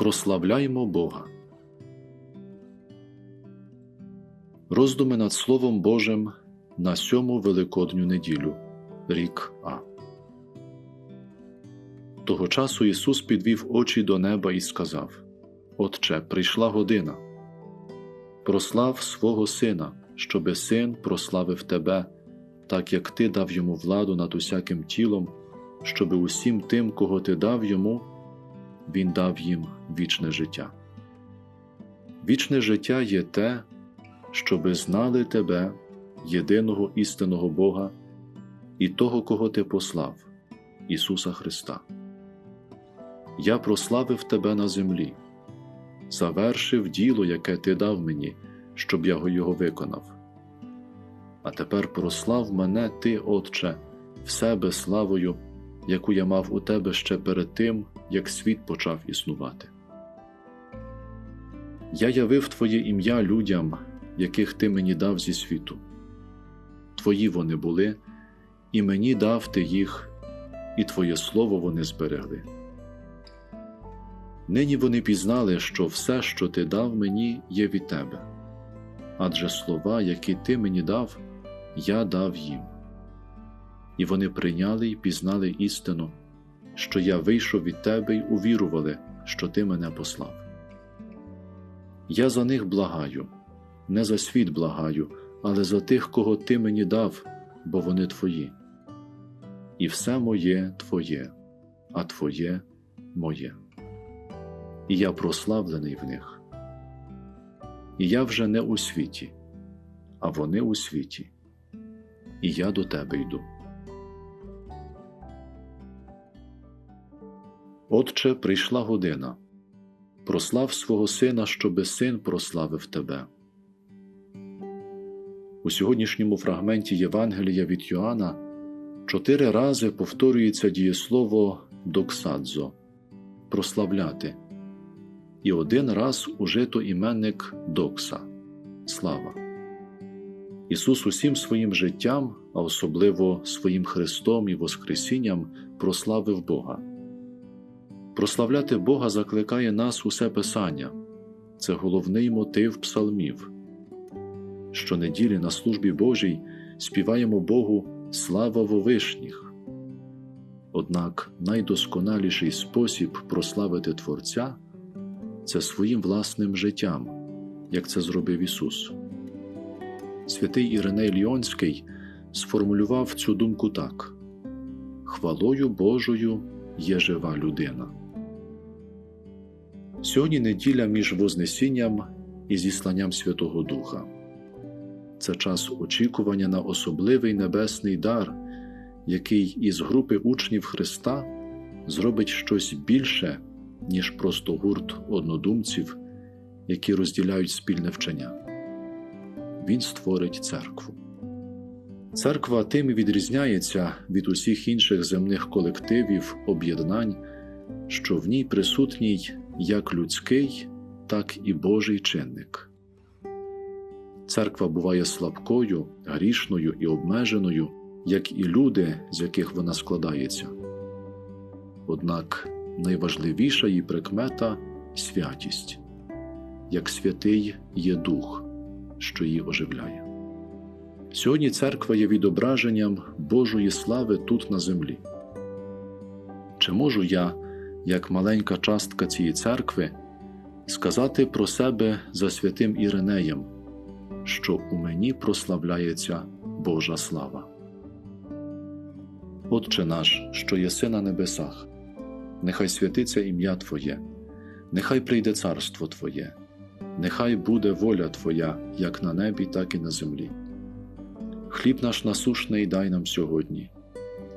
Прославляймо Бога. Роздуми над Словом Божим на сьому Великодню неділю, рік А. Того часу Ісус підвів очі до неба і сказав: Отче, прийшла година. Прослав свого Сина, щоби син прославив Тебе, так як Ти дав йому владу над усяким тілом, щоби усім тим, кого Ти дав йому, Він дав їм вічне життя. Вічне життя є те, щоби знали Тебе, єдиного істинного Бога, і того, кого Ти послав, Ісуса Христа. Я прославив Тебе на землі, завершив діло, яке Ти дав мені, щоб я його виконав. А тепер прослав мене Ти, Отче, в себе славою, яку я мав у Тебе ще перед тим, як світ почав існувати. Я явив Твоє ім'я людям, яких Ти мені дав зі світу. Твої вони були, і мені дав Ти їх, і Твоє слово вони зберегли. Нині вони пізнали, що все, що ти дав мені, є від тебе, адже слова, які ти мені дав, я дав їм. І вони прийняли й пізнали істину, що я вийшов від тебе й увірували, що ти мене послав. Я за них благаю, не за світ благаю, але за тих, кого ти мені дав, бо вони твої. І все моє Твоє, а Твоє моє і я прославлений в них. І я вже не у світі, а вони у світі, і я до тебе йду. Отче, прийшла година. Прослав свого сина, щоби син прославив тебе. У сьогоднішньому фрагменті Євангелія від Йоанна чотири рази повторюється дієслово доксадзо прославляти і один раз ужито іменник докса слава. Ісус усім своїм життям, а особливо своїм Христом і Воскресінням, прославив Бога. Прославляти Бога закликає нас усе Писання, це головний мотив псалмів. Щонеділі на службі Божій співаємо Богу слава вовишніх. Однак найдосконаліший спосіб прославити Творця це своїм власним життям, як це зробив Ісус. Святий Іриней Ліонський сформулював цю думку так: Хвалою Божою є жива людина. Сьогодні неділя між Вознесінням і зісланням Святого Духа. Це час очікування на особливий небесний дар, який із групи учнів Христа зробить щось більше ніж просто гурт однодумців, які розділяють спільне вчення. Він створить церкву. Церква тим і відрізняється від усіх інших земних колективів, об'єднань, що в ній присутній як людський, так і Божий чинник. Церква буває слабкою, грішною і обмеженою, як і люди, з яких вона складається. Однак найважливіша її прикмета святість, як святий є дух, що її оживляє. Сьогодні церква є відображенням Божої слави тут на землі. Чи можу я, як маленька частка цієї церкви, сказати про себе за святим Іринеєм, що у мені прославляється Божа слава? Отче наш, що єси на небесах, нехай святиться ім'я Твоє, нехай прийде царство Твоє, нехай буде воля Твоя, як на небі, так і на землі. Хліб наш насушний дай нам сьогодні,